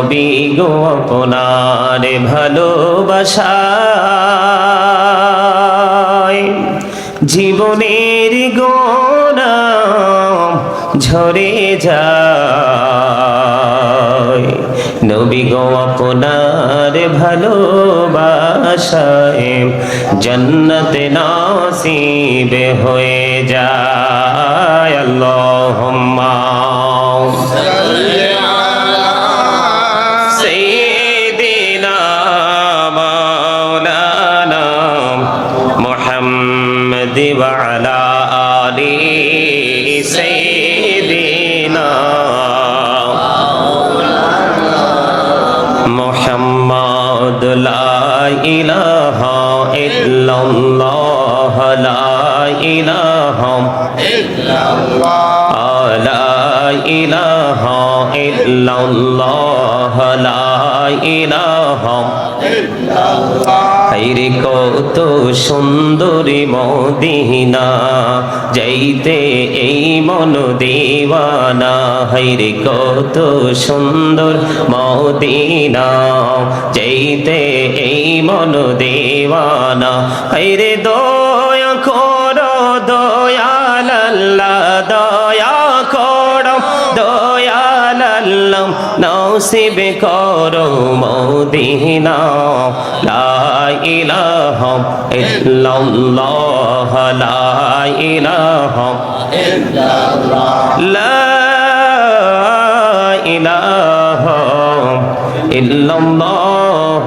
নবী গো আপনার ভালোবাসায়। জীবনের গোনা ঝরে যায়। নবী গো আপনার ভালোবাসায় জন্নত নাসিব হয়ে যায়। আল্লাহুম্মা لا إله إلا الله لا إله হাইরে কত সুন্দরী মদিনা যাইতে এই মন দেওয়ানা হাইরে কত সুন্দর মদিনা যাইতে এই মন দেওয়ানা হাইরে দয়া আল্লাহ, দয়া করো দয়াল আল্লাহ নসিব করো মদিনা। লা ইলাহা ইল্লাল্লাহ, লা ইলাহা লা ইলাহা ইল্লাল্লাহ।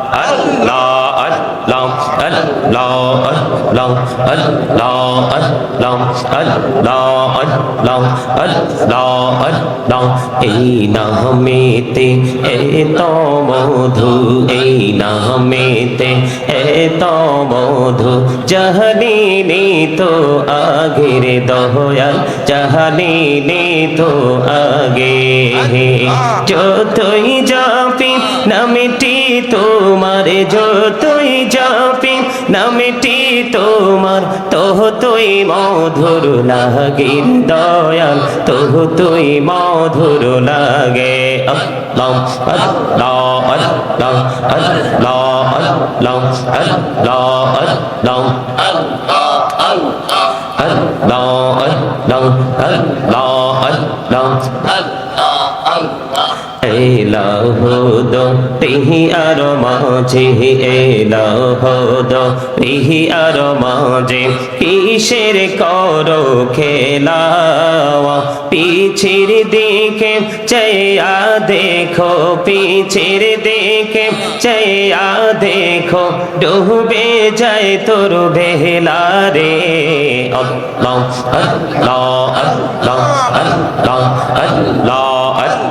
এই নামেতে এত মধু, এই নামেতে এত মধু। জাহানিনি তো আগের দয়াল জাহানিনি তো আগে। যতই যাপি নামটি তোমার, যতই যাপি নামটি তোমার তোহ তুই মধুর লাগে দয়াল তোহ তুই মধুর লাগে লম ল লম ল লম ল লম Allah, Allah, Allah, Allah, Allah. এলাহদ তিহি আর মাঝে এলাহদ তিহি আর মাঝে কিসের করো খেলাওয়া পিছের দিকে চাইয়া দেখো পিছের দিকে চাইয়া দেখো ডুবে যায় তোর বেহলা রে আল্লাহ আল্লাহ আল্লাহ আল্লাহ আল্লাহ আল্লাহ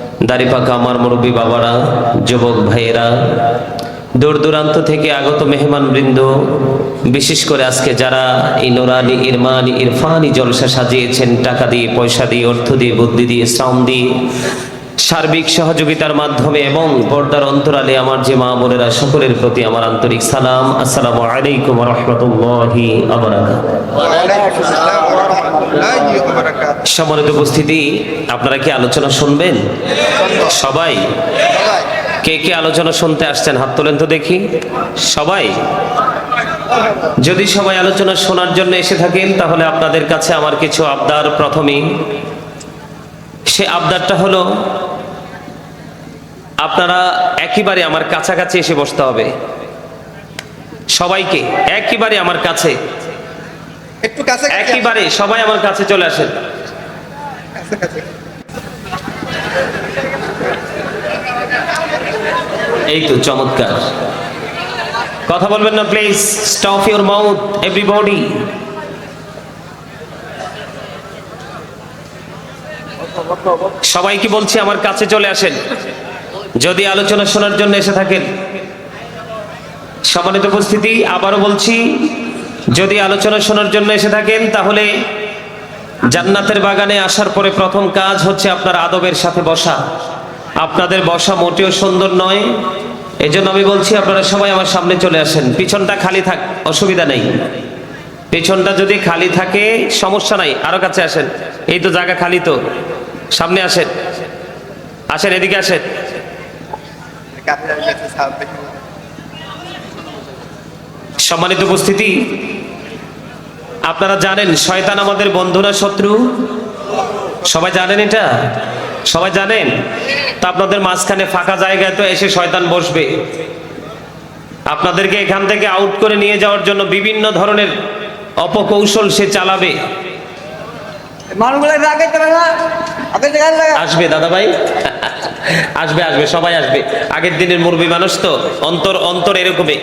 দাড়ি পাকা আমার মুরব্বী বাবারা, যুবক ভাইয়েরা, দূর দূরান্ত থেকে আগত মেহমান বৃন্দ, বিশেষ করে আজকে যারা এই নোরানি, ইরমানি, ইরফানি জলসা সাজিয়েছেন, টাকা দিয়ে, পয়সা দিয়ে, অর্থ দিয়ে, বুদ্ধি দিয়ে, শ্রম দিয়ে, সার্বিক সহযোগিতার মাধ্যমে এবং পর্দার অন্তরালে আমার যে মা বোনেরা, সকলের প্রতি আমার আন্তরিক সালাম। আসসালামু আলাইকুম রহমতুল্লাহি সম্মানিত উপস্থিতি, আপনারা কি আলোচনা শুনবেন? সবাই? কে কে আলোচনা শুনতে আসছেন? হাত তোলেন তো দেখি। সবাই? যদি সবাই আলোচনা শোনার জন্য এসে থাকেন, তাহলে আপনাদের কাছে আমার কিছু আবদার প্রথমেই। সে আবদারটা হলো, আপনারা একেবারে আমার কাছাকাছি এসে বসতে হবে। সবাইকে একেবারে আমার কাছে। একটু কাছে একেবারে সবাই আমার কাছে চলে আসেন। এই তো চমৎকার। কথা বলবেন না please stuff your mouth everybody সবাই কি বলছি আমার কাছে চলে আসেন। যদি আলোচনা শোনার জন্য এসে থাকেন। সম্মানিত উপস্থিতি, আবারও বলছি যদি আলোচনা শোনার জন্য এসে থাকেন, তাহলে জান্নাতের বাগানে আসার পরে প্রথম কাজ হচ্ছে আপনার আদবের সাথে বসা। আপনাদের বসা মোটেও সুন্দর নয়। এই জন্য আমি বলছি, আপনারা সবাই আমার সামনে চলে আসেন। পিছনটা খালি থাক, অসুবিধা নেই। পেছনটা যদি খালি থাকে, সমস্যা নাই, আরও কাছে আসেন। এই তো জায়গা খালি তো। সামনে আসেন। আসেন, এদিকে আসেন। সম্মানিত উপস্থিতি আপনারা জানেন শয়তান আমাদের বন্ধু না শত্রু? সবাই জানেন এটা? সবাই জানেন? তা আপনাদের মাঝখানে ফাঁকা জায়গায় তো এসে শয়তান বসবে। আপনাদেরকে এখান থেকে আউট করে নিয়ে যাওয়ার জন্য বিভিন্ন ধরনের অপকৌশল সে চালাবে। আসবে দাদা ভাই? আসবে আসবে সবাই আসবে। আগের দিনের মুরবি মানুষ তো অন্তর অন্তর এরকমই।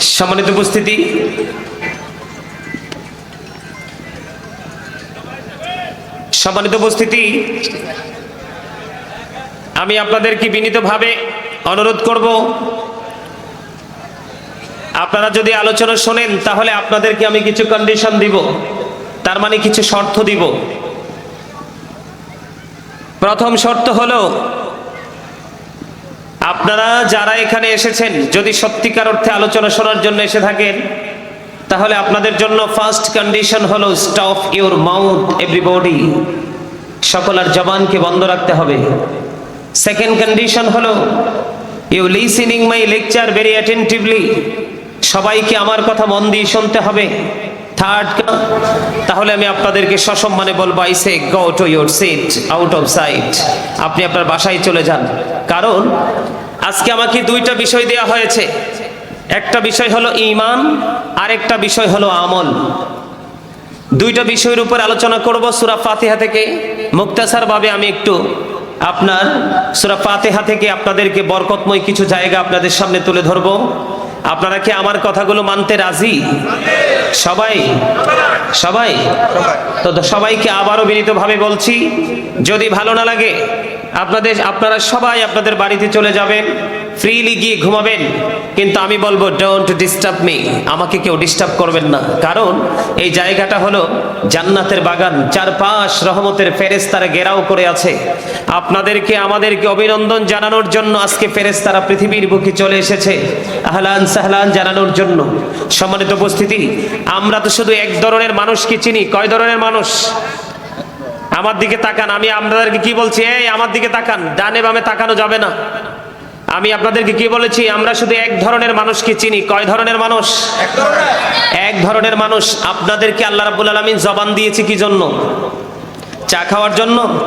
সম্মানিত উপস্থিতি। সম্মানিত উপস্থিতি। আমি আপনাদেরকে বিনীতভাবে অনুরোধ করব, আপনারা যদি আলোচনা শোনেন, তাহলে আপনাদেরকে আমি কিছু কন্ডিশন দিব, তার মানে কিছু শর্ত দিব। প্রথম শর্ত হলো আপনারা যারা এখানে এসেছেন, যদি সত্যিকার অর্থে আলোচনা শোনার জন্য এসে থাকেন, তাহলে আপনাদের জন্য ফার্স্ট কন্ডিশন হলো স্টপ ইউর মাউথ এভরিবডি সকল আর জবানকে বন্ধ রাখতে হবে। সেকেন্ড কন্ডিশন হলো you listening my lecture very attentively সবাইকে আমার কথা মন দিয়ে শুনতে হবে। থার্ড তাহলে আমি আপনাদেরকে সসম্মানে বলব I say go to your seat out of sight আপনি আপনার বাসায় চলে যান। কারণ, আজকে আমাকে দুইটা বিষয় দেওয়া হয়েছে। একটা বিষয় হলো ইমান আরেকটা বিষয় হলো আমল। দুইটা বিষয়ের উপর আলোচনা করব সুরা ফাতিহা থেকে। মুক্তাসার ভাবে আমি একটু আপনার সুরা ফাতিহা থেকে আপনাদেরকে বরকতময় কিছু জায়গা আপনাদের সামনে তুলে ধরব। আপনারা কি আমার কথাগুলো মানতে রাজি? সবাই? সবাই? তো সবাইকে আবারও বিনীতভাবে বলছি, যদি ভালো না লাগে, আপনাদের আপনারা সবাই আপনাদের বাড়িতে চলে যাবেন। ফ্রিলি গিয়ে ঘুমাবেন। কিন্তু আমি বলব ডোন্ট ডিস্টার্ব মি আমাকে কেউ ডিস্টার্ব করবেন না। কারণ এই জায়গাটা হলো জান্নাতের বাগান, চারপাশ রহমতের ফেরেস্তারা ঘেরাও করে আছে। আপনাদেরকে, আমাদেরকে অভিনন্দন জানানোর জন্য আজকে ফেরেস্তারা পৃথিবীর বুকে চলে এসেছে। আহলান সাহলান জানানোর জন্য। সম্মানিত উপস্থিতি, আমরা তো শুধু এক ধরনের মানুষকে চিনি। কয় ধরনের মানুষ? আমার দিকে তাকান, আমি আপনাদেরকে কি বলছি? এই, আমার দিকে তাকান। ডানে বামে তাকানো যাবে না। আমি আপনাদেরকে কি বলেছি? আমরা শুধু এক ধরনের মানুষকে চিনি। কয় ধরনের মানুষ? এক ধরনের। মানুষ। আপনাদেরকে আল্লাহ রাব্বুল আলামিন জবান দিয়েছে কি জন্য? চা খাওয়ার জন্য?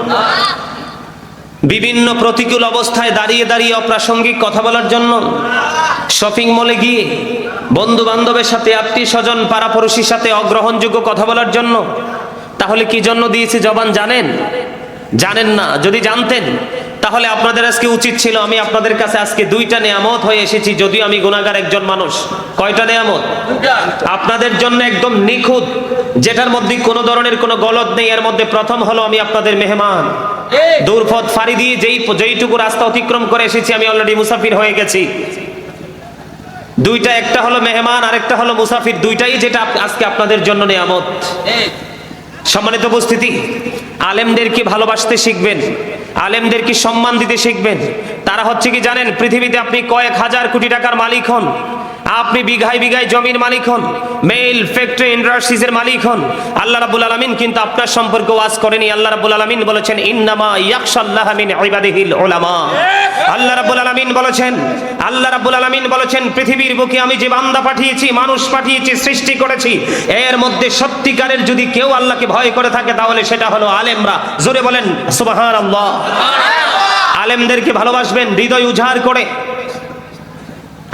বিভিন্ন প্রতিকূল অবস্থায় দাঁড়িয়ে দাঁড়িয়ে অপ্রাসঙ্গিক কথা বলার জন্য? শপিং মলে গিয়ে বন্ধু বান্ধবের সাথে আত্মীয় স্বজন পাড়াপড়শির সাথে অগ্রহণযোগ্য কথা বলার জন্য? তাহলে কি জন্য দিয়েছি জবান? জানেন? জানেন না। যদি জানতেন তাহলে আপনাদের আজকে উচিত ছিল আমি আপনাদের কাছে আজকে দুইটা নেয়ামত হয়ে এসেছি যদিও আমি গুণাগার একজন মানুষ। কয়টা নেয়ামত? আপনাদের জন্য একদম নিখুঁত যেটার মধ্যে কোনো ধরনের কোনো গলত নেই এর মধ্যে প্রথম হলো আমি আপনাদের মেহমান। দূরপথ ফাড়ি দিয়ে যেই যেইটুকু রাস্তা অতিক্রম করে এসেছি আমি অলরেডি মুসাফির হয়ে গেছি। দুইটা একটা হলো মেহমান আরেকটা হলো মুসাফির দুইটাই যেটা আজকে আপনাদের জন্য নেয়ামত। সম্মানিত উপস্থিতি, আলেমদেরকে ভালোবাসতে শিখবেন, আলেমদেরকে সম্মান দিতে শিখবেন। তারা হচ্ছে কি জানেন, পৃথিবীতে আপনি কয়েক হাজার কোটি টাকার মালিক হন। আপনি বিঘায় বিঘায় জমির মালিক হন মেইল ফ্যাক্টরি ইন্ডাস্ট্রিজের মালিক হন। আল্লাহ রাব্বুল আলামিন কিন্তু আপনার সম্পর্কে ওয়াজ করেনি। আল্লাহ রাব্বুল আলামিন বলেছেন, ইন্নামা ইয়াখশাল্লাহ মিন ইবাদিহিল উলামা। আল্লাহ রাব্বুল আলামিন বলেছেন, আল্লাহ রাব্বুল আলামিন বলেছেন, পৃথিবীর বুকে আমি যে বান্দা পাঠিয়েছি, মানুষ পাঠিয়েছি, সৃষ্টি করেছি, এর মধ্যে সত্যিকারের যদি কেউ আল্লাহকে ভয় করে থাকে, তাহলে সেটা হলো আলেমরা। জোরে বলেন, সুবহানাল্লাহ। আলেমদেরকে ভালোবাসবেন, হৃদয় উজাড় করে।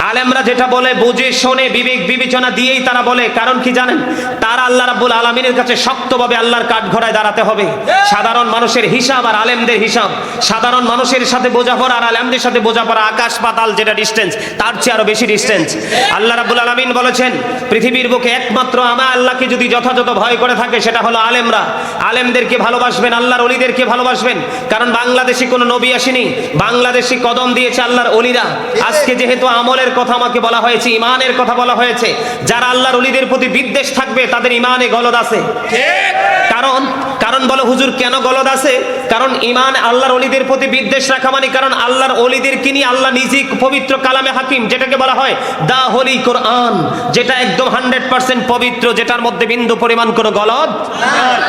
আলেমরা যেটা বলে বুঝে, শোনে বিবেক বিবেচনা দিয়েই তারা বলে। কারণ কি জানেন? তারা আল্লাহ রাব্বুল আলমিনের কাছে শক্তভাবে আল্লাহর কাঠ ঘোড়ায় দাঁড়াতে হবে। সাধারণ মানুষের হিসাব আর আলেমদের হিসাব। সাধারণ মানুষের সাথে বোঝাপড়া আর আলেমদের সাথে বোঝাপড়া আকাশ পাতাল যেটা ডিস্টেন্স তার চেয়ে আরও বেশি ডিস্টেন্স আল্লাহ রাব্বুল আলমিন বলেছেন, পৃথিবীর বুকে একমাত্র আমার আল্লাহকে যদি যথাযথ ভয় করে থাকে, সেটা হলো আলেমরা। আলেমদেরকে ভালোবাসবেন, আল্লাহর অলিদেরকে ভালোবাসবেন। কারণ বাংলাদেশি কোনো নবী আসেনি। বাংলাদেশি কদম দিয়েছে আল্লাহর অলিরা। আজকে যেহেতু আমলের কথা আমাকে বলা হয়েছে ইমানের কথা বলা হয়েছে। যারা আল্লাহর অলিদের প্রতি বিদ্বেষ থাকবে তাদের ইমানে গলদ আছে। কারণ কারণ বলো, হুজুর, কেন গলদ আছে? কারণ ইমান আল্লাহর অলিদের প্রতি বিদ্বেষ রাখা মানে কারণ আল্লাহর অলিদের কিনি আল্লাহ নিজেই পবিত্র কালামে হাকিম, যেটাকে বলা হয় দা হলি কোরআন, যেটা একদম হান্ড্রেড পার্সেন্ট পবিত্র, যেটার মধ্যে বিন্দু পরিমাণ কোনো গলদ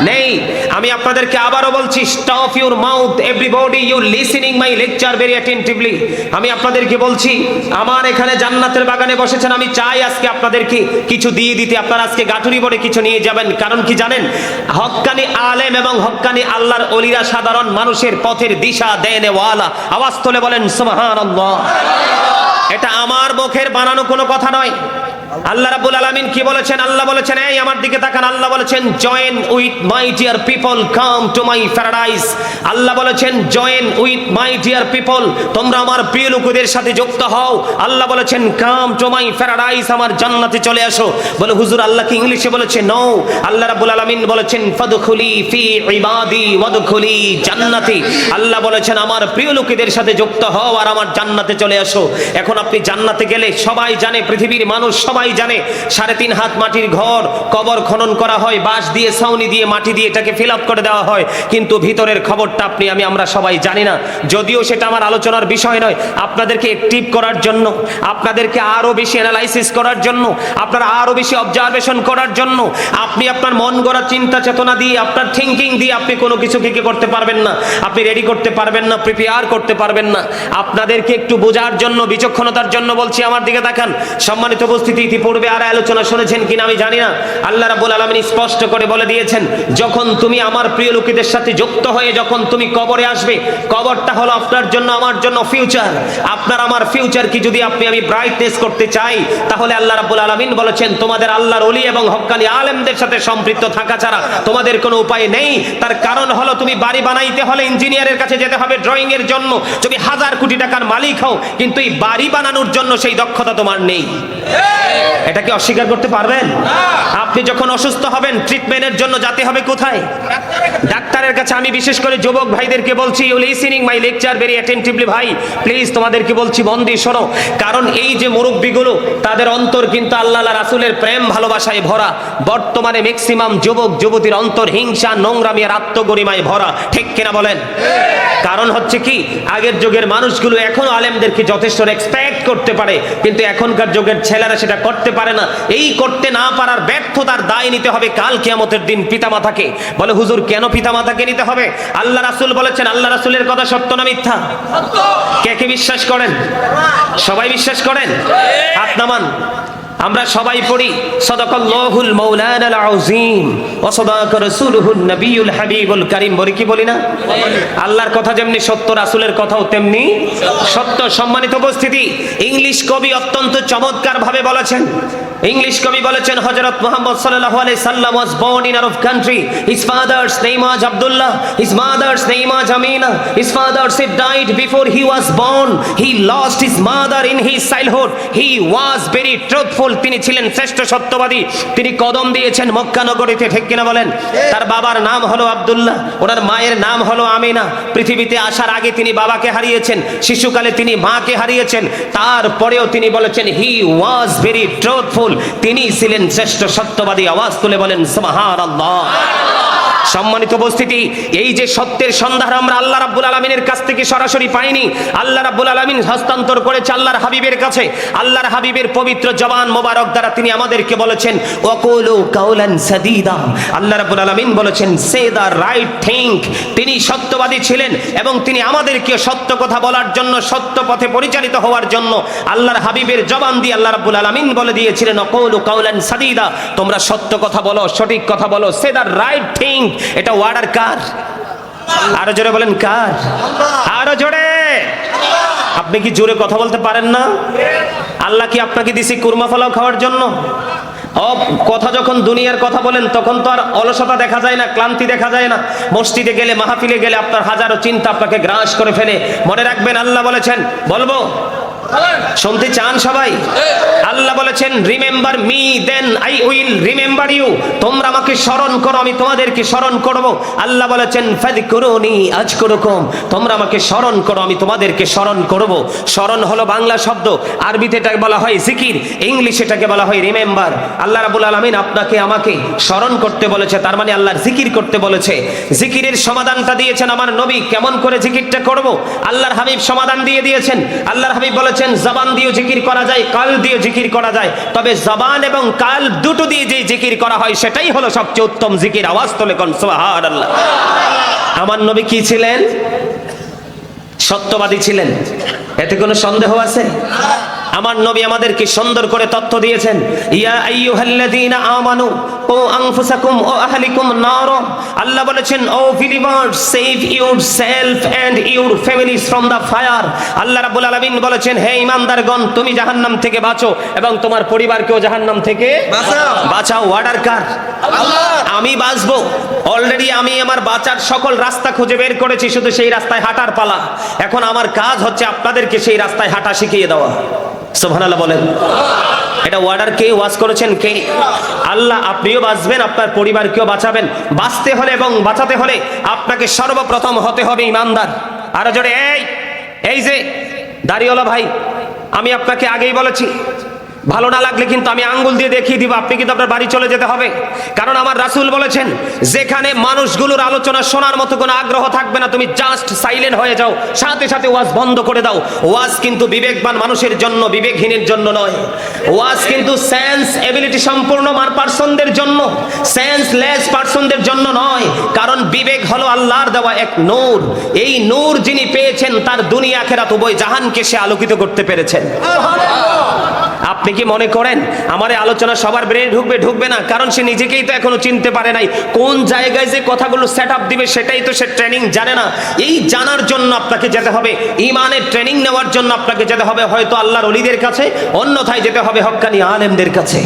নেই। আমি আপনাদেরকে আবারও বলছি stop your mouth everybody you listening my lecture very attentively আমি আপনাদেরকে বলছি, আমার এখানে জান্নাতের বাগানে বসেছেন, আমি চাই আজকে আপনাদেরকে কিছু দিয়ে দিতে। আপনারা আজকে গাঠুরি বড়ে কিছু নিয়ে যাবেন। কারণ কি জানেন? হকানি আলেম এবং হকানি আল্লাহর অলিরা সাধারণ মানুষের পথের দিশা দেয় ওয়ালা আওয়াজ তোলে বলেন, সুবহানাল্লাহ। এটা আমার মুখের বানানো কোনো কথা নয়। আল্লাহ রাব্বুল আলামিন কি বলেছেন? আল্লাহ বলেছেন, এই আমার দিকে তাকান। আল্লাহ বলেছেন join with my dear people come to my paradise Allah বলেছেন join with my dear people তোমরা আমার প্রিয় লোকদের সাথে যুক্ত হও। আল্লাহ বলেছেন কাম টু মাই প্যারাডাইস আমার জান্নাতে চলে আসো। বলে হুজুর আল্লাহ কি ইংলিশে বলেছে নো আল্লাহ রাব্বুল আলামিন বলেছেন ফাদখুলি ফি ইবাদি ওয়াদখুলি জান্নাতি আল্লাহ বলেছেন, আমার প্রিয় লোকেদের সাথে যুক্ত হও আর আমার জান্নাতে চলে আসো। এখন আপনি জান্নাতে গেলে সবাই জানে, পৃথিবীর মানুষ সবাই জানে, সাড়ে তিন হাত মাটির ঘর, কবর খনন করা হয়, বাঁশ দিয়ে, ছাউনি দিয়ে মাটি দিয়ে এটাকে ফিল করে দেওয়া হয়। কিন্তু ভিতরের খবরটা আপনি, আমি, আমরা সবাই জানি না। যদিও সেটা আমার আলোচনার বিষয় নয়, আপনাদেরকে অ্যাক্টিভ করার জন্য, আপনাদেরকে আরও বেশি অ্যানালাইসিস করার জন্য, আপনার আরও বেশি অবজারভেশন করার জন্য, আপনি আপনার মন গড়া চিন্তা চেতনা দিয়ে, আপনার থিঙ্কিং দিয়ে আপনি কোনো কিছুকে কি করতে পারবেন না। আপনি রেডি করতে পারবেন না প্রিপেয়ার করতে পারবেন না। আপনাদেরকে একটু বোঝার জন্য, বিচক্ষণতার জন্য বলছি, আমার দিকে দেখান সম্মানিত উপস্থিতি ইতিপূর্বে আর আলোচনা শুনেছেন কিনা আমি জানি না। আল্লাহ রাব্বুল আলামিন স্পষ্ট করে বলে দিয়েছেন, যখন তুমি আমার প্রিয় লোকেদের সাথে যুক্ত হয়ে যখন তুমি কবরে আসবে, কবরটা হলো আপনার জন্য, আমার জন্য ফিউচার আপনার আমার ফিউচার কি যদি আপনি আমি ব্রাইটনেস করতে চাই, তাহলে আল্লাহ রাব্বুল আলামিন বলেছেন, তোমাদের আল্লাহর ওলি এবং হক্কানি আলেমদের সাথে সম্পৃক্ত থাকা ছাড়া তোমাদের কোনো উপায় নেই। তার কারণ হলো তুমি বাড়ি বানাইতে হলে ইঞ্জিনিয়ারের কাছে যেতে হবে ড্রয়িং এর জন্য। তুমি হাজার কোটি টাকার মালিক হও, কিন্তু এই বাড়ি বানানোর জন্য সেই দক্ষতা তোমার নেই। এটা কি অস্বীকার করতে পারবেন? আপনি যখন অসুস্থ হবেন ট্রিটমেন্টের জন্য যেতে হবে কোথায়? ডাক্তারের কাছে আমি বিশেষ করে যুবক ভাইদেরকে বলছি you listening my lecture very attentively ভাই। প্লিজ তোমাদেরকে বলছি দিয়ে শোনো কারণ এই যে মুরব্বীগুলো, তাদের অন্তর কিন্তু আল্লাহ রাসুলের প্রেম, ভালোবাসায় ভরা। বর্তমানে ম্যাক্সিমাম যুবক, যুবতীর অন্তর হিংসা, নোংরামি আর আত্মগরিমায় ভরা। ঠিক কিনা বলেন? কারণ হচ্ছে কি, আগের যুগের মানুষগুলো এখনও আলেমদেরকে যথেষ্ট রেসপেক্ট করতে পারে, কিন্তু এখনকার যুগের ছেলেরা সেটা করতে পারে না। এই করতে না পারার ব্যর্থতার দায় নিতে হবে কাল কিয়ামতের দিন পিতামাতাকে। বলে, হুজুর কেন পিতা মাতাকে নিতে হবে? আল্লাহ রাসুল বলেছেন আল্লাহ রাসুলের কথা সত্য না মিথ্যা? কে কে বিশ্বাস করেন? সবাই বিশ্বাস করেন? হাত নামান। আমরা সবাই পড়ি, সদাকাল্লাহুল মাওলানাল আযীম ওয়া সাদাকা রাসূলুহুন নবিয়ুল হাবিবুল কারীম। বলি কি বলি না? আল্লাহর কথা যেমনি সত্য, রাসূলের কথাও তেমনি সত্য। সম্মানিত উপস্থিতি, ইংলিশ কবি অত্যন্ত চমৎকার ভাবে বলেছেন, ইংলিশ কবি বলেছেন, হযরত মুহাম্মদ সাল্লাল্লাহু আলাইহি সাল্লাম was born in Arab country. His father's name was Abdullah, his mother's name was Amina, his father said died before he was born. He lost his mother in his childhood. He was very truthful তিনি ছিলেন শ্রেষ্ঠ সত্যবাদী। তিনি কদম দিয়েছেন মক্কা নগরীতে, ঠিক কিনা বলেন? তার বাবার নাম হলো আব্দুল্লাহ, ওনার মায়ের নাম হলো আমিনা। পৃথিবীতে আসার আগে তিনি বাবাকে হারিয়েছেন, শিশুকালে তিনি মাকে হারিয়েছেন, তারপরেও তিনি বলেছেন হি ওয়াজ ভেরি ট্রুথফুল তিনি ছিলেন শ্রেষ্ঠ সত্যবাদী। আওয়াজ তুলে বলেন, সুবহানাল্লাহ। সম্মানিত উপস্থিতি, এই যে সত্যের সন্ধান আমরা আল্লাহ রাব্বুল আলমিনের কাছ থেকে সরাসরি পাইনি, আল্লাহ রাব্বুল আলমিন হস্তান্তর করেছে আল্লাহর হাবিবের কাছে, আল্লাহর হাবিবের পবিত্র জবান মোবারক দ্বারা তিনি আমাদেরকে বলেছেন ওকুলু কাউলান সাদিদা আল্লাহ রাব্বুল আলমিন বলেছেন, সে দা রাইট থিঙ্ক তিনি সত্যবাদী ছিলেন এবং তিনি আমাদেরকে সত্য কথা বলার জন্য, সত্য পথে পরিচালিত হওয়ার জন্য আল্লাহর হাবিবের জবান দিয়ে আল্লাহ রাব্বুল আলমিন বলে দিয়েছিলেন ওকুলু কাউলান সাদিদা। তোমরা সত্য কথা বলো, সঠিক কথা বলো, সে দা রাইট থিঙ্ক এটা ওয়ার্ডার কার? আরও জোরে বলেন কার? আরও জোরে! আপনি কি জোরে কথা বলতে পারেন না? আল্লাহ কি আপনাকে দিছি কুরমা ফলাও খাওয়ার জন্য? ও কথা যখন দুনিয়ার কথা বলেন তখন তো আর অলসতা দেখা যায় না ক্লান্তি দেখা যায় না। মসজিদে গেলে মাহফিলে গেলে আপনার হাজারো চিন্তা আপনাকে গ্রাস করে ফেলে। মনে রাখবেন আল্লাহ বলেছেন বলব? শুনতে চান সবাই? আল্লাহ বলেছেন remember me then I will remember তোমরা আমাকে স্মরণ করো, আমি তোমাদেরকে স্মরণ করব। আল্লাহ বলেছেন, ফাযকুরুনি আজকুরুকুম। তোমরা আমাকে স্মরণ করো, আমি তোমাদেরকে স্মরণ করব। স্মরণ হলো বাংলা শব্দ। আরবিতে এটাকে বলা হয় জিকির এটাকে বলা হয় রিমেম্বার। আল্লাহ রাব্বুল আলামিন আপনাকে আমাকে স্মরণ করতে বলেছে, তার মানে আল্লাহর জিকির করতে বলেছে। জিকিরের সমাধানটা দিয়েছেন আমার নবী, কেমন করে জিকিরটা করব? আল্লাহর হাবিব সমাধান দিয়ে দিয়েছেন। আল্লাহর হাবিব বলেছেন, জবান দিয়ে জিকির করা যায়, কাল দিয়ে জিকির করা যায়। তবে জবান এবং কাল দুটো দিয়ে যে জিকির করা হয়, সেটাই হলো সবচেয়ে উত্তম জিকির। আওয়াজ তোলে কোন, সুবহানাল্লাহ। আমার নবী কি ছিলেন? সত্যবাদী ছিলেন। এতে কোনো সন্দেহ আছে? আমার নবী আমাদেরকে সুন্দর করে তথ্য দিয়েছেন ইয়া আইয়ুহাল্লাযীনা আমানু ও আনফুসাকুম ও আহলিকুম নার। আল্লাহ বলেছেন O believers save yourself and your families from the fire Allah রাব্বুল আলামিন বলেছেন হে ঈমানদারগণ তুমি জাহান্নাম থেকে বাঁচো এবং তোমার পরিবারকেও জাহান্নাম থেকে বাঁচাও। বাঁচাও। অর্ডার কার? আমি বাঁচবো। অলরেডি আমি আমার বাঁচার সকল রাস্তা খুঁজে বের করেছি শুধু সেই রাস্তায় হাঁটার পালা। এখন আমার কাজ হচ্ছে আপনাদেরকে সেই রাস্তায় হাঁটা শিখিয়ে দেওয়া। সোভানাল্লাহ বলেন। এটা অর্ডার কে ওয়াজ করেছেন কে? আল্লাহ আপনিও বাঁচবেন, আপনার পরিবারকেও বাঁচাবেন। বাঁচতে হলে এবং বাঁচাতে হলে আপনাকে সর্বপ্রথম হতে হবে ইমানদার। আরও জোরে, এই এই যে, দাড়িওয়ালা ভাই, আমি আপনাকে আগেই বলেছি ভালো না লাগলে কিন্তু আমি আঙ্গুল দিয়ে দেখিয়ে দিব, আপনি কিন্তু আপনার বাড়ি চলে যেতে হবে। কারণ আমার রাসূল বলেছেন, যেখানে মানুষগুলোর আলোচনা শোনার মতো কোনো আগ্রহ থাকবে না, তুমি জাস্ট সাইলেন্ট হয়ে যাও, সাথে সাথে ওয়াজ বন্ধ করে দাও। ওয়াজ কিন্তু বিবেকবান মানুষের জন্য, বিবেকহীনের জন্য নয়। ওয়াজ কিন্তু সেন্স এবিলিটি সম্পূর্ণ মার পার্সনদের জন্য সেন্সলেস পার্সনদের জন্য নয়। কারণ বিবেক হলো আল্লাহর দেওয়া এক নূর। এই নূর যিনি পেয়েছেন, তার দুনিয়া আখেরাত উভয় জাহানকে সে আলোকিত করতে পেরেছেন। আপনি কি মনে করেন? আমার আলোচনা সবার ব্রেনে ঢুকবে ঢুকবে না? কারণ সে নিজেকেই তো এখনও চিনতে পারে নাই। কোন জায়গায় যে কথাগুলো সেট আপ দিবে সেটাই তো সে ট্রেনিং জানে না। এই জানার জন্য আপনাকে যেতে হবে। ইমানের ট্রেনিং নেওয়ার জন্য আপনাকে যেতে হবে হয়তো আল্লাহর অলিদের কাছে, অন্যথায় যেতে হবে হক্কানি আলেমদের কাছে।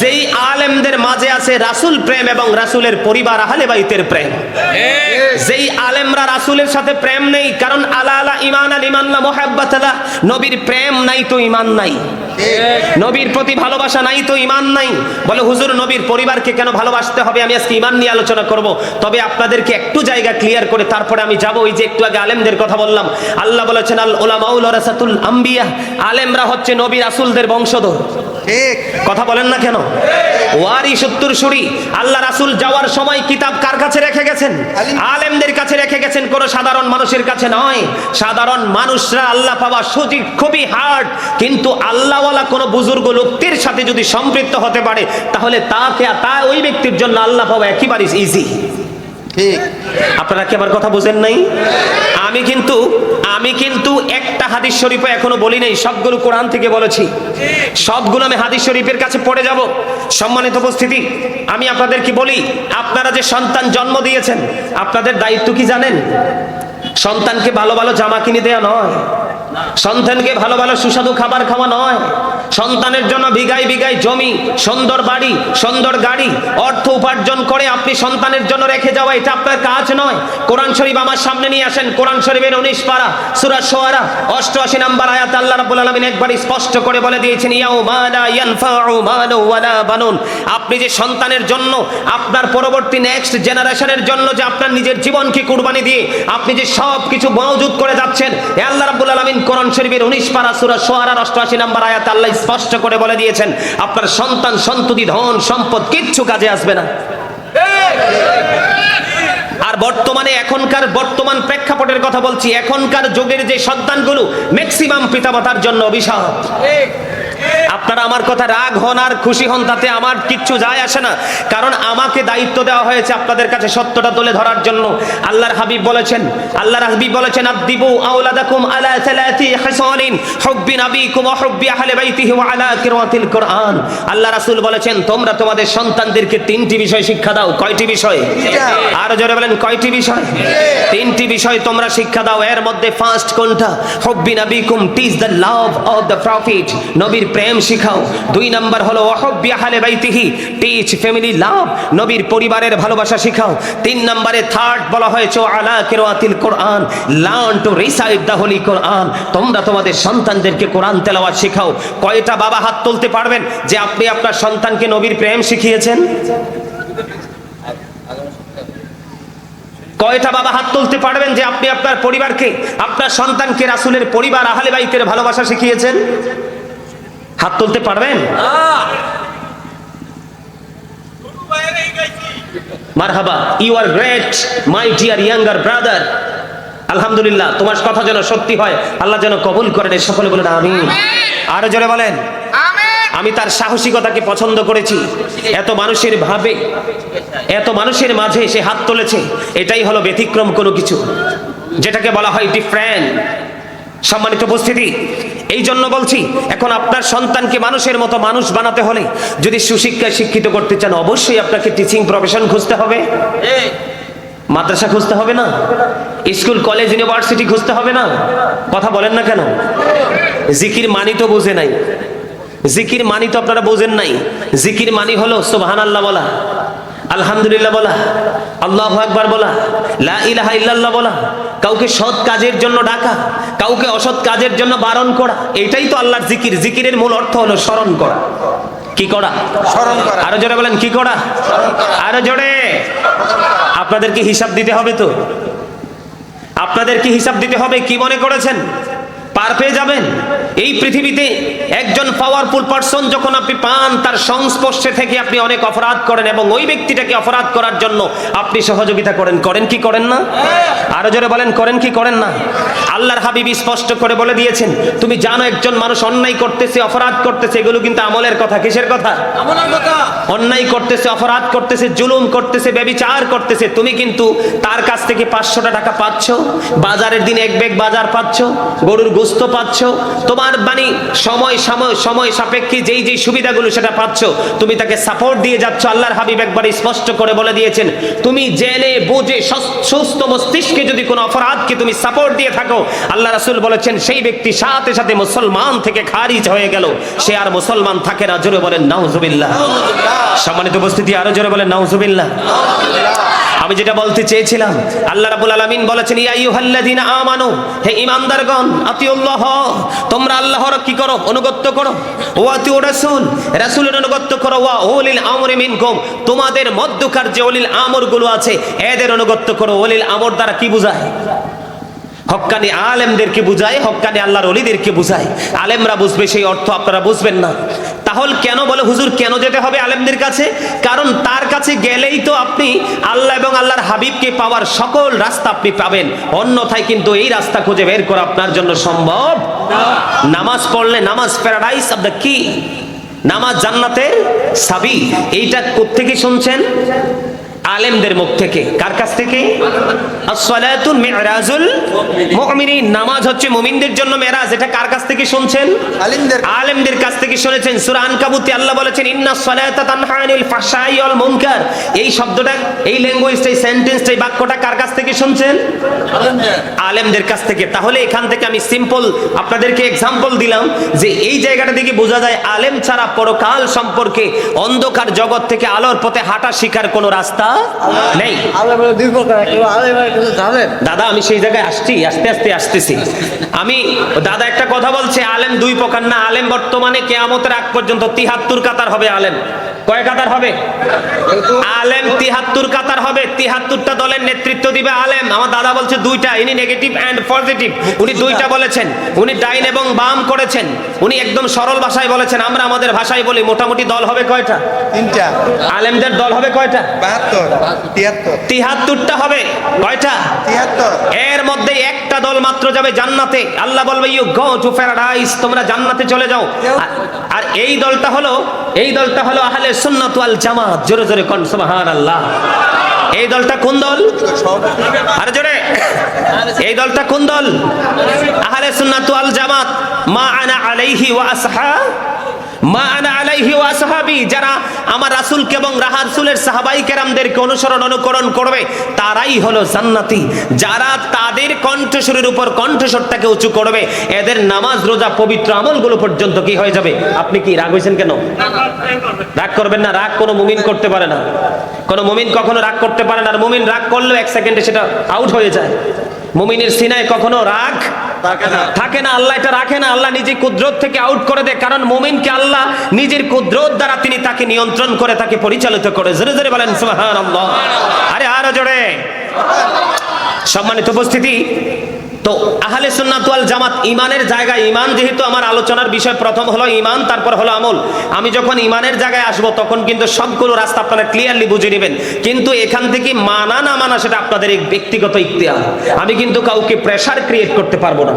যেই আলেমদের মাঝে আছে রাসূল প্রেম এবং রাসূলের পরিবার আহলে বাইতের প্রেম। যেই আলেমরা রাসূলের সাথে প্রেম নেই, কারণ আলা আলা ইমান আল ইমান লা মুহাব্বাত নবীর প্রেম নাই তো ইমান নাই। নবীর প্রতি ভালোবাসা নাই তো ইমান নাই। বলে, হুজুর, নবীর পরিবারকে কেন ভালোবাসতে হবে? আমি আজকে ইমান নিয়ে আলোচনা করব। তবে আপনাদেরকে একটু জায়গা ক্লিয়ার করে তারপরে আমি যাব। ওই যে একটু আগে আলেমদের কথা বললাম। আল্লাহ বলেছেন আল ওলামাউল রাসাতুল আম্বিয়া। আলেমরা হচ্ছে নবীর আসুলদের বংশধর। ঠিক। কথা বলেন না কেন? ওয়ারি সত্তর সুরি। আল্লাহ রাসুল যাওয়ার সময় কিতাব কার কাছে রেখে গেছেন? আলেমদের কাছে রেখে গেছেন কোন সাধারণ মানুষের কাছে নয়। সাধারণ মানুষরা আল্লাহ পাওয়া সুযোগ খুবই হার্ড কিন্তু আল্লাহওয়ালা কোনো বুজুর্গ লোকটির সাথে যদি সম্পৃক্ত হতে পারে তাহলে তাকে তা ওই ব্যক্তির জন্য আল্লাহ পাওয়া একেবারে ইজি ঠিক। আপনারা কি আমার কথা বুঝেন নাই? আমি কিন্তু আমি কিন্তু একটা হাদিস শরীফে এখনও বলি নাই, সবগুলো কোরআন থেকে বলেছি। সবগুলো আমি হাদিস শরীফের কাছে পড়ে যাব। সম্মানিত উপস্থিতি, আমি আপনাদের কি বলি? আপনারা যে সন্তান জন্ম দিয়েছেন, আপনাদের দায়িত্ব কি জানেন? সন্তানকে ভালো ভালো জামা কিনে দেয়া নয়। সন্তানকে ভালো ভালো সুস্বাদু খাবার খাওয়া নয়। সন্তানের জন্য বিঘায় বিঘায় জমি, সুন্দর বাড়ি, সুন্দর গাড়ি, অর্থ উপার্জন করে আপনি সন্তানের জন্য রেখে যাওয়া, এটা আপনার কাজ নয়। কোরআন শরীফ আমার সামনে নিয়ে আসেন। কোরআন শরীফের উনিশ পারা, সুরা সোয়ারা, অষ্টআশি নাম্বার আয়াত আল্লাহ রাব্বুল আলামিন একবার স্পষ্ট করে বলে দিয়েছেন লা ইয়ানফাউ মালু বানুন। আপনি যে সন্তানের জন্য, আপনার পরবর্তী নেক্সট জেনারেশনের জন্য যে আপনার নিজের জীবনকে কুরবানি দিয়ে আপনি যে সব কিছু মজুদ করে যাচ্ছেন আল্লাহ রাব্বুল আলামিন কোরআন শরীফের 19 পারা সুরা সোয়ারার 88 নাম্বার আয়াত আল্লাহ স্পষ্ট করে বলে দিয়েছেন, আপনার সন্তান, সন্ততি, ধন, সম্পদ কিচ্ছু কাজে আসবে না। আর বর্তমানে এখনকার বর্তমান প্রেক্ষাপটের কথা বলছি, এখনকার যুগের যে সন্তানগুলো ম্যাক্সিমাম পিতামাতার জন্য অভিশাপ। আপনারা আমার কথা রাগ হন আর খুশি হন, তাতে আমার কিচ্ছু যায় আসে না। কারণ আমাকে দায়িত্ব দেওয়া হয়েছে আপনাদের কাছে সত্যটা তুলে ধরার জন্য। আল্লাহর হাবিব বলেছেন, আল্লাহর হাবিব বলেছেন আদিবু আওলাদাকুম আলা সালাতি হিসালিন, হুব্বি নাবিকুম ওয়া হুব্বি আহলি বাইতিহি ওয়া আলা কিরাতিল কোরআন। আল্লাহ রাসূল বলেছেন, তোমরা তোমাদের সন্তানদেরকে তিনটি বিষয় শিক্ষা দাও। কয়টি বিষয়? আর জোরে বলেন, কয়টি বিষয়? তিনটি বিষয় তোমরা শিক্ষা দাও। এর মধ্যে ফার্স্ট কোনটা? হুব্বি নাবিকুম teach the love of the prophet. নবীর প্রেম শিখাও। দুই নাম্বার হলো ওহব্বি আহলে বাইতিহি টিচ ফ্যামিলি লাভ নবীর পরিবারের ভালোবাসা শিখাও। তিন নম্বরে থার্ড বলা হয়েছে, আলা কিরাতিল Quran learn to recite the holy Quran তোমরা তোমাদের সন্তানদেরকে কোরআন তেলাওয়াত শেখাও কয়টা বাবা হাত তুলতে পারবেন যে আপনি আপনার সন্তানকে নবীর প্রেম শিখিয়েছেন? কয়টা বাবা হাত তুলতে পারবেন যে আপনি আপনার পরিবারকে, আপনার সন্তানকে রাসূলের পরিবার আহলে বাইতের ভালোবাসা শিখিয়েছেন? হাত তুলতে পারবেন? মারহাবা you are great my dear younger brother আলহামদুলিল্লাহ তোমার কথা যেন সত্যি হয় আল্লাহ যেন কবুল করেন সকলে বলে আমি আরও জোরে বলেন। আমি তার সাহসিকতাকে পছন্দ করেছি। এত মানুষের ভাবে এত মানুষের মাঝে সে হাত তুলেছে এটাই হলো ব্যতিক্রম কোনো কিছু। যেটাকে বলা হয় ডিফারেন্ট সম্মানিত উপস্থিতি এই জন্য বলছি এখন আপনার সন্তানকে মানুষের মতো মানুষ বানাতে হলে যদি সুশিক্ষায় শিক্ষিত করতে চান অবশ্যই আপনাকে টিচিং প্রফেশন খুঁজতে হবে। মাদ্রাসা খুঁজতে হবে না। স্কুল কলেজ ইউনিভার্সিটি খুঁজতে হবে না। কথা বলেন না কেন? জিকির মানি তো বোঝে নাই। জিকির মানি তো আপনারা বোঝেন নাই। জিকির মানি হলো সোবাহান আল্লাহ বলা। আলহামদুলিল্লাহ বলা আল্লাহ আকবার বলা লা ইলাহা ইল্লাল্লাহ বলা কাউকে সৎ কাজের জন্য ডাকা কাউকে অসৎ কাজের জন্য বারণ করা এটাই তো আল্লাহর জিকির। জিকিরের মূল অর্থ হলো স্মরণ করা। কি করা? স্মরণ করা। আরও জোরে বলেন কি করা? আরও জোরে। আপনাদেরকে হিসাব দিতে হবে তো? আপনাদেরকে হিসাব দিতে হবে? কি মনে করেছেন? পার পেয়ে যাবেন? এই পৃথিবীতে একজন পাওয়ারফুল পারসন যখন আপনি পান তার সংস্পর্শে থেকে আপনি অনেক অপরাধ করেন এবং ওই ব্যক্তিটাকে অপরাধ করার জন্য আপনি সহযোগিতা করেন। করেন কি করেন না? আরও জোরে বলেন করেন কি করেন না? আল্লাহর হাবিব স্পষ্ট করে বলে দিয়েছেন তুমি জানো একজন মানুষ অন্যায় করতেছে অপরাধ করতেছে এগুলো কিন্তু আমলের কথা। কিসের কথা। অন্যায় করতেছে অপরাধ করতেছে জুলুম করতেছে ব্যবিচার করতেছে। তুমি কিন্তু তার কাছ থেকে পাঁচশোটা টাকা পাচ্ছ বাজারের দিন এক ব্যাগ বাজার পাচ্ছ গরুর গোস্ত পাচ্ছ। তোমার মানে সময় সময় সময় সাপেক্ষে যেই যেই সুবিধাগুলো সেটা পাচ্ছ তুমি তাকে সাপোর্ট দিয়ে যাচ্ছ। আল্লাহর হাবিব একবার স্পষ্ট করে বলে দিয়েছেন তুমি জেনে বুঝে সুস্থ মস্তিষ্কে যদি কোনো অপরাধকে তুমি সাপোর্ট দিয়ে থাকো আল্লাহ রাসুল বলেছেন সেই ব্যক্তি সাথে সাথে মুসলমান থেকে খারিজ হয়ে গেল। সে আর মুসলমান থাকে না জোরে বলেন নাউজুবিল্লাহ। সম্মানিত উপস্থিতি আরও জোরে বলেন নাউজুবিল্লাহ। আমি যেটা বলতে চেয়েছিলাম, আল্লাহ রাবুল আলমিন বলেছেন ইয়াইহাল্লাদিন আমানু, হে ইমানদারগণ আতিউল্লাহ, তোমরা আল্লাহর কি করো? অনুগত্য করো। ও আতিউ রাসূল, রাসূলের অনুগত্য করো। ওয়া উলিল আমরি মিনকুম, তোমাদের মধ্যকার যে উলিল আমরগুলো আছে, এদের অনুগত্য করো। অলিল আমর দ্বারা কি বোঝায়? হক্কানি আলেমদেরকে বুঝায় হক্কানি আল্লাহর অলিদেরকে বুঝায়। আলেমরা বুঝবে সেই অর্থ আপনারা বুঝবেন না। তাহলে কেন বলে, হুজুর, কেন যেতে হবে আলেমদের কাছে? কারণ তার কাছে গেলেই তো আপনি আল্লাহ এবং আল্লাহর হাবিবকে পাওয়ার সকল রাস্তা আপনি পাবেন। অন্যথায় কিন্তু এই রাস্তা খুঁজে বের করা আপনার জন্য সম্ভব নামাজ পড়লে নামাজ প্যারাডাইস অফ দ্য কি? নামাজ জান্নাতের সাবি। এইটা কোত্থেকে শুনছেন? আলেমদের মুখ থেকে। কার কাছ থেকে? আসসালাতুল মিরাজুল মুমিনিন। নামাজ হচ্ছে মুমিনদের জন্য মেরাজ। এটা কার কাছ থেকে শুনছেন? আলেমদের। আলেমদের কাছ থেকে শুনেছেন। সূরা আনকাবুতে আল্লাহ বলেছেন ইন্না সালাতা তানহা আনিল ফাহশাই ওয়াল মুনকার। এই শব্দটা এই ল্যাঙ্গুয়েজটা এই সেন্টেন্সটা এই বাক্যটা কার কাছ থেকে শুনছেন? আলেমদের। কাছ থেকে। তাহলে এখান থেকে আমি সিম্পল আপনাদেরকে এক্সাম্পল দিলাম যে এই জায়গাটা থেকে বোঝা যায় আলেম ছাড়া পরকাল সম্পর্কে অন্ধকার জগৎ থেকে আলোর পথে হাঁটা শিকার কোনো রাস্তা নেই। দাদা আমি সেই জায়গায় আসছি আস্তে আস্তে আসতেছি। আমি দাদা একটা কথা বলছে আলেম দুই প্রকার না আলেম বর্তমানে কেয়ামতের আগ পর্যন্ত তিহাত্তর কাতার হবে আলেম। কয় কাতার হবে? আলেম তিহাত্তর কাতার হবে। তিহাত্তরটা দলের নেতৃত্ব দিবে আলেম। আমার দাদা বলছে দুইটা ইনি নেগেটিভ অ্যান্ড পজিটিভ উনি দুইটা বলেছেন। উনি ডাইন এবং বাম করেছেন। উনি একদম সরল ভাষায় বলেছেন। আমরা আমাদের ভাষায় বলি মোটামুটি দল হবে কয়টা? তিনটা। আলেমদের দল হবে কয়টা? বাহাত্তর তিয়াত্তর। তিহাত্তরটা হবে কয়টা? তিয়াত্তর। এর মধ্যে একটা দল মাত্র যাবে জান্নাতে। আল্লাহ বলবে ইউ গো টু প্যারাডাইস তোমরা জান্নাতে চলে যাও। আর এই দলটা হলো এই দলটা হলো আহলে সুন্নাত ওয়াল জামাত। জোরে জোরে কোন, সুবহানাল্লাহ। এই দলটা কোন দল? আরে জোরে। এই দলটা কোন দল? আহলে সুন্নাত ওয়াল জামাত। মা আনা আলাইহি ওয়া আসহা। যারা আমার রাসূলকে এবং রাসূলের সাহাবাই কেরামদেরকে অনুসরণ অনুকরণ করবে, তারাই হলো জান্নাতি। যারা তাদের কণ্ঠস্বরের উপর কণ্ঠস্বরটাকে উঁচু করবে, এদের নামাজ, রোজা, পবিত্র আমলগুলো পর্যন্ত কি হয়ে যাবে? আপনি কি রাগ হয়েছেন কেন? রাগ করবেন না, রাগ কোনো মুমিন করতে পারে না। কোনো মুমিন কখনো রাগ করতে পারে না, আর মুমিন রাগ করলেও এক সেকেন্ডে সেটা আউট হয়ে যায়। মুমিনের সিনায় কখনো রাগ থাকে না। আল্লাহ এটা রাখে না, আল্লাহ নিজে কুদরত থেকে আউট করে দেয়। কারণ মোমিনকে আল্লাহ নিজের কুদরত দ্বারা তিনি তাকে নিয়ন্ত্রণ করে, তাকে পরিচালিত করে। জোরে জোরে বলেন আরে আরও জোরে। সম্মানিত উপস্থিতি তো আহলে সুন্নাত ওয়াল জামাত, ইমানের জায়গায়, ইমান যেহেতু আমার আলোচনার বিষয় প্রথম হলো ইমান, তারপর হলো আমল। আমি যখন ইমানের জায়গায় আসব, তখন কিন্তু সবগুলো রাস্তা আপনারা ক্লিয়ারলি বুঝে নেবেন। কিন্তু এখান থেকে মানা না মানা সেটা আপনাদের এক ব্যক্তিগত ইখতিয়ার। আমি কিন্তু কাউকে প্রেসার ক্রিয়েট করতে পারব না।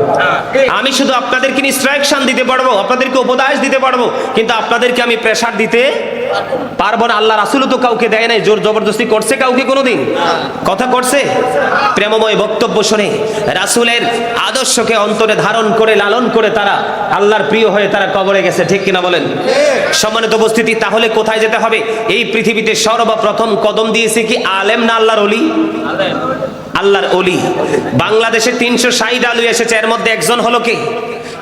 আমি শুধু আপনাদেরকে ইনস্ট্রাকশন দিতে পারব, আপনাদেরকে উপদেশ দিতে পারব, কিন্তু আপনাদেরকে আমি প্রেসার দিতে পারব না, আল্লাহ রাসুলও তো কাউকে দেয় নাই, জোর জবরদস্তি করছে কাউকে কোনোদিন? কথা করছে? প্রেমময় বক্তব্য শুনে রাসুলের আদর্শকে অন্তরে ধারণ করে, লালন করে তারা আল্লাহর প্রিয় হয়ে তারা কবরে গেছে, ঠিক কিনা বলেন? সম্মানিত উপস্থিতি, তাহলে কোথায় যেতে হবে? এই পৃথিবীতে সর্বপ্রথম কদম দিয়েছে কি আলেম না আল্লাহর অলি আল্লাহর অলি বাংলাদেশে তিনশো ষাট আলু এসেছে, এর মধ্যে একজন হলো কে?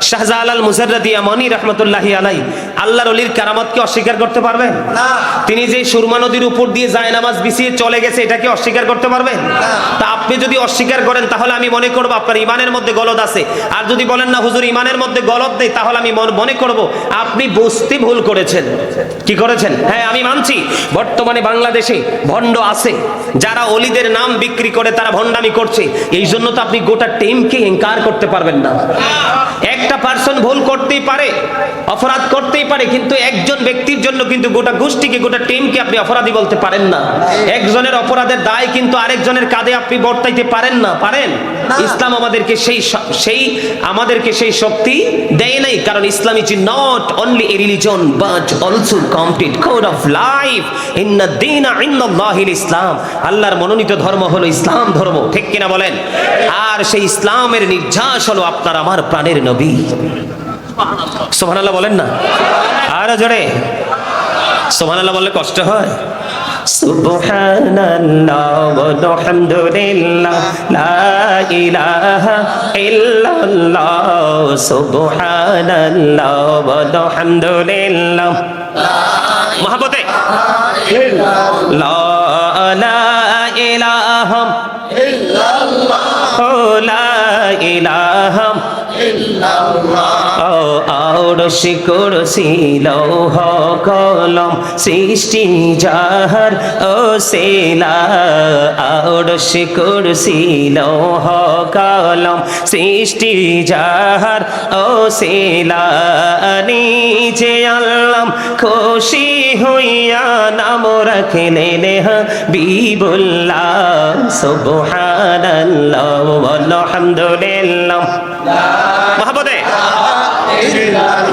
শাহজালাল মুজাররাদিয়া মনি রহমতুল্লাহি আলাই আল্লাহর অলির কারামতকে অস্বীকার করতে পারবেন তিনি যে সুরমা নদীর উপর দিয়ে যায় নামাজ বিছিয়ে চলে গেছে এটাকে অস্বীকার করতে পারবেন তা আপনি যদি অস্বীকার করেন তাহলে আমি মনে করব আপনার ইমানের মধ্যে গলদ আছে। আর যদি বলেন না হুজুর ইমানের মধ্যে গলদ নেই তাহলে আমি মনে করব আপনি বুঝতে ভুল করেছেন। কি করেছেন? হ্যাঁ আমি মানছি। বর্তমানে বাংলাদেশে ভণ্ড আছে যারা অলিদের নাম বিক্রি করে তারা ভণ্ডামি করছে। এই জন্য তো আপনি গোটা টিমকে এনকার করতে পারবেন না। একটা পার্সন ভুল করতেই পারে অপরাধ করতেই পারে কিন্তু একজন ব্যক্তির জন্য কিন্তু গোটা গোষ্ঠীকে গোটা টিমকে আপনি অপরাধী বলতে পারেন না। একজনের অপরাধের দায় কিন্তু আরেকজনের কাঁধে আপনি বর্তাইতে পারেন না পারেন? ইসলাম আমাদেরকে সেই সেই আমাদেরকে সেই শক্তি দেয় নাই কারণ Islam is not only a religion but also complete code of life ইন্না দিন ইন্দাল্লাহিল ইসলাম। আল্লাহর মনোনীত ধর্ম হলো ইসলাম ধর্ম ঠিক কিনা বলেন? আর সেই ইসলামের নির্যাস হলো আপনার আমার প্রাণের নবী। সোহানাল্লাহ বলেন না? আর জোরে। সোহানাল্লাহ বললে কষ্ট হয়? সুবহানাল্লাহ ওয়ালহামদুলিল্লাহ লা লা আউরস কুরসি লৌহ কলম সৃষ্টি যাহার ও সেলা আউরস কুরসি লৌহ কলম সৃষ্টি যাহার ও সেলা নিজে আল্লাম খুশি হইয়া নাম রাখলেন বিবুল্লাহ সুবহানাল্লাহ আলহামদুলিল্লাহ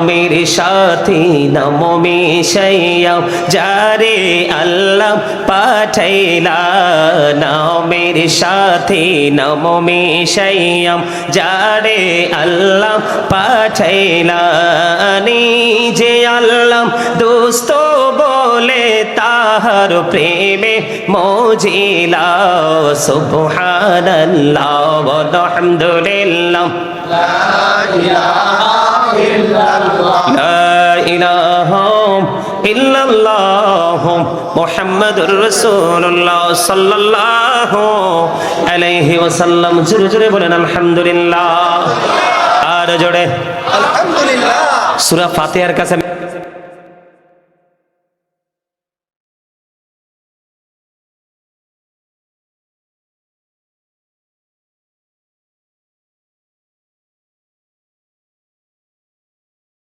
নামের সাথে নাম মিশাইয়া, যারে আল্লাহ পাঠাইলা, নামের সাথে নাম মিশাইয়াম যারে আল্লাহ পাঠাইলা। যে আল্লাহ দোস্ত বলে তাহার প্রেমে মজিলা, সুবহানাল্লাহ ওয়া আলহামদুলিল্লাহ লা ইলাহা আর জোরে। সুরা ফাতে কাছে